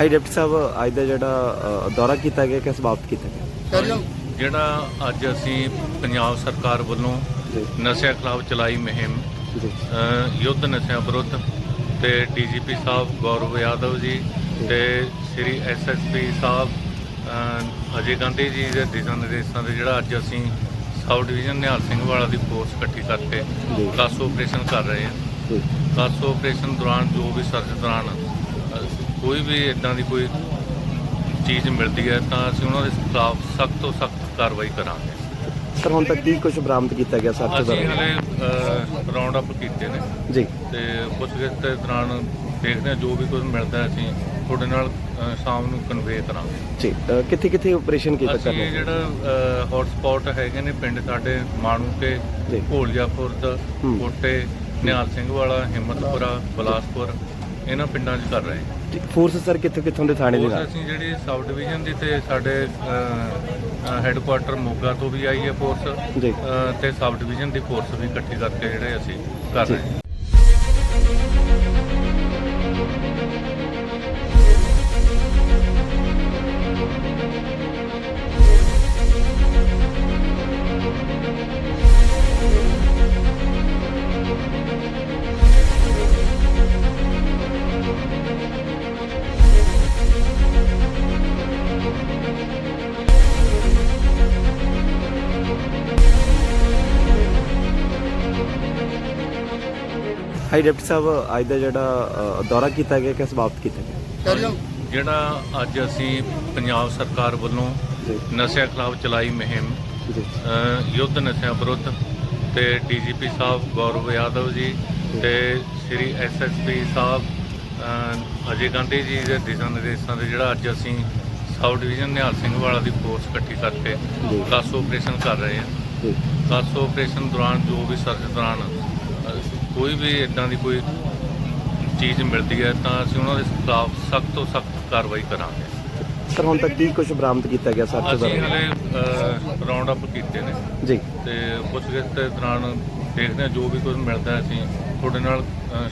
High deputy ਸਾਹਿਬ ਅੱਜ ਦਾ ਜਿਹੜਾ ਅ, ਦੌਰਾ ਕੀਤਾ ਗਿਆ ਕਿਸ ਬਾਬਤ ਕੀਤਾ ਗਿਆ? ਜਿਹੜਾ ਅੱਜ ਅਸੀਂ ਪੰਜਾਬ ਸਰਕਾਰ ਵੱਲੋਂ ਜੀ। ਨਸ਼ਿਆਂ ਖਿਲਾਫ ਚਲਾਈ ਮੁਹਿੰਮ ਜੀ। ਅ, ਯੁੱਧ ਨਸ਼ਿਆਂ ਵਿਰੁੱਧ ਤੇ ਡੀਜੀਪੀ ਸਾਹਿਬ ਗੌਰਵ ਯਾਦਵ ਜੀ ਤੇ ਸ੍ਰੀ ਐਸਐਸਪੀ ਸਾਹਿਬ ਅ, ਅਜੇ ਗਾਂਧੀ ਜੀ ਦੇ ਦਿਸ਼ਾ ਨਿਰਦੇਸ਼ਾਂ ਦੇ ਜਿਹੜਾ ਅੱਜ ਅਸੀਂ ਸਾਊਥ ਡਿਵੀਜ਼ਨ ਨਿਹਾਲ ਸਿੰਘ ਵਾਲਾ ਦੀ ਫੋਰਸ ਇਕੱਠੀ ਕਰਕੇ ਜੀ। ਕਾਸ ਆਪਰੇਸ਼ਨ ਕਰ ਰਹੇ ਹਾਂ। ਜੀ। ਕਾਸ ਆਪਰੇਸ਼ਨ ਦੌਰਾਨ ਜੋ ਵੀ ਸਰਚ ਦੌਰਾਨ ਅ, ਕੋਈ ਵੀ ਇਦਾਂ ਦੀ ਕੋਈ ਚੀਜ਼ ਮਿਲਦੀ ਹੈ ਤਾਂ ਅਸੀਂ ਉਹਨਾਂ ਦੇ ਖਿਲਾਫ ਸਖਤ ਤੋਂ ਸਖਤ ਕਾਰਵਾਈ ਕਰਾਂਗੇ। ਸਰ ਹੁਣ ਤੱਕ ਕੀ ਕੁਝ ਬਰਾਮਦ ਕੀਤਾ ਗਿਆ ਸਰ ਤੋਂ ਅਸੀਂ ਹਲੇ ਰਾਉਂਡ ਅਪ ਕੀਤੇ ਨੇ। ਜੀ। ਤੇ ਪੁੱਛਗਿੱਛ ਦੇ ਦੌਰਾਨ ਦੇਖਦੇ ਹਾਂ ਜੋ ਵੀ ਕੁਝ ਮਿਲਦਾ ਅਸੀਂ ਤੁਹਾਡੇ ਨਾਲ ਸ਼ਾਮ ਨੂੰ ਕਨਵੇ ਕਰਾਂਗੇ। ਜੀ ਕਿੱਥੇ ਕਿੱਥੇ ਆਪਰੇਸ਼ਨ ਕੀਤਾ ਅਸੀਂ ਕਰਨਾ? ਜਿਹੜਾ ਹੌਟ ਸਪੌਟ ਹੈਗੇ ਨੇ ਪਿੰਡ ਸਾਡੇ ਮਾਣੂਕੇ ਜੀ। ਭੋਲਿਆਪੁਰਦ ਹੂੰ। ਕੋਟੇ ਨਿਹਾਲ ਸਿੰਘ ਵਾਲਾ ਹਿੰਮਤਪੁਰਾ ਬਲਾਸਪੁਰ। ਇਹਨਾਂ ਪਿੰਡਾਂ 'ਚ ਕਰ ਰਹੇ ਹਾਂ। ਫੋਰਸ ਸਰ ਕਿੱਥੋਂ ਕਿੱਥੋਂ ਦੇ ਥਾਣੇ ਦੇ ਉਸ ਨਾਲ? ਅਸੀਂ ਜਿਹੜੀ ਸਾਊਥ ਡਿਵੀਜ਼ਨ ਦੀ ਤੇ ਸਾਡੇ ਹੈੱਡਕੁਆਟਰ ਮੋਗਾ ਤੋਂ ਵੀ ਆਈ ਹੈ ਫੋਰਸ ਜੀ। ਤੇ ਸਬ ਡਿਵੀਜ਼ਨ ਦੀ ਫੋਰਸ ਵੀ ਇਕੱਠੀ ਕਰਕੇ ਜਿਹੜੇ ਅਸੀਂ ਕਰ। ਰਹੇ ਹਾਂ। ਹਾਈ ਡਿਪਟੀ ਸਾਹਿਬ ਅੱਜ ਦਾ ਜਿਹੜਾ ਅ, ਦੌਰਾ ਕੀਤਾ ਗਿਆ ਕਿਸ ਬਾਬਤ ਕੀਤਾ ਗਿਆ? ਜਿਹੜਾ ਅੱਜ ਅਸੀਂ ਪੰਜਾਬ ਸਰਕਾਰ ਵੱਲੋਂ ਜੀ। ਨਸ਼ਿਆਂ ਖਿਲਾਫ ਚਲਾਈ ਮੁਹਿੰਮ ਜੀ। ਅ, ਯੁੱਧ ਨਸ਼ਿਆਂ ਵਿਰੁੱਧ ਤੇ ਡੀਜੀਪੀ ਸਾਹਿਬ ਗੌਰਵ ਯਾਦਵ ਜੀ ਤੇ ਸ੍ਰੀ ਐਸਐਸਪੀ ਸਾਹਿਬ ਅ, ਅਜੇ ਗਾਂਧੀ ਜੀ ਦੇ ਦਿਸ਼ਾ ਨਿਰਦੇਸ਼ਾਂ ਦੇ ਜਿਹੜਾ ਅੱਜ ਅਸੀਂ ਸਾਊਥ ਡਿਵੀਜ਼ਨ ਨਿਹਾਲ ਸਿੰਘ ਵਾਲਾ ਦੀ ਫੋਰਸ ਇਕੱਠੀ ਕਰਕੇ ਜੀ। ਕਾਸ ਆਪਰੇਸ਼ਨ ਕਰ ਰਹੇ ਹਾਂ। ਜੀ। ਕਾਸ ਆਪਰੇਸ਼ਨ ਦੌਰਾਨ ਜੋ ਵੀ ਸਰਚ ਦੌਰਾਨ ਕੋਈ ਵੀ ਇਦਾਂ ਦੀ ਕੋਈ ਚੀਜ਼ ਮਿਲਦੀ ਹੈ ਤਾਂ ਅਸੀਂ ਉਹਨਾਂ ਦੇ ਖਿਲਾਫ ਸਖਤ ਤੋਂ ਸਖਤ ਕਾਰਵਾਈ ਕਰਾਂਗੇ। ਸਰ ਹੁਣ ਤੱਕ ਕੀ ਕੁਝ ਬਰਾਮਦ ਕੀਤਾ ਗਿਆ ਸਰ ਤੋਂ ਅਸੀਂ ਹਲੇ ਰਾਉਂਡ ਅਪ ਕੀਤੇ ਨੇ। ਜੀ। ਤੇ ਪੁੱਛਗਿੱਛ ਦੇ ਦੌਰਾਨ ਦੇਖਦੇ ਹਾਂ ਜੋ ਵੀ ਕੁਝ ਮਿਲਦਾ ਅਸੀਂ ਤੁਹਾਡੇ ਨਾਲ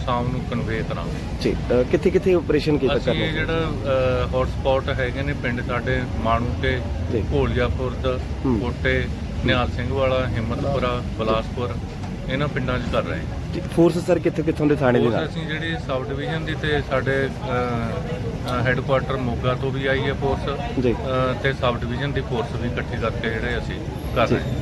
ਸ਼ਾਮ ਨੂੰ ਕਨਵੇ ਕਰਾਂਗੇ। ਜੀ ਕਿੱਥੇ ਕਿੱਥੇ ਆਪਰੇਸ਼ਨ ਕੀਤਾ ਅਸੀਂ ਕਰਨਾ ਜਿਹੜਾ ਹੌਟ ਸਪੌਟ ਹੈਗੇ ਨੇ ਪਿੰਡ ਸਾਡੇ ਮਾਣੂਕੇ ਜੀ। ਭੋਲਿਆਪੁਰਦ ਹੂੰ। ਕੋਟੇ ਨਿਹਾਲ ਸਿੰਘ ਵਾਲਾ ਹਿੰਮਤਪੁਰਾ ਬਲਾਸਪੁਰ। ਇਹਨਾਂ ਪਿੰਡਾਂ 'ਚ ਕਰ ਰਹੇ ਹਾਂ। ਫੋਰਸ ਸਰ ਕਿੱਥੋਂ ਕਿੱਥੋਂ ਦੇ ਥਾਣੇ ਦੇ ਨਾਲ? ਅਸੀਂ ਜਿਹੜੀ ਸਬ ਡਿਵੀਜ਼ਨ ਦੀ ਤੇ ਸਾਡੇ ਹੈੱਡਕੁਆਟਰ ਮੋਗਾ ਤੋਂ ਵੀ ਆਈ ਹੈ ਫੋਰਸ ਜੀ। ਤੇ ਸਬ ਡਿਵੀਜ਼ਨ ਦੀ ਫੋਰਸ ਵੀ ਇਕੱਠੀ ਕਰਕੇ ਜਿਹੜੇ ਅਸੀਂ ਕਰ। ਰਹੇ ਹਾਂ।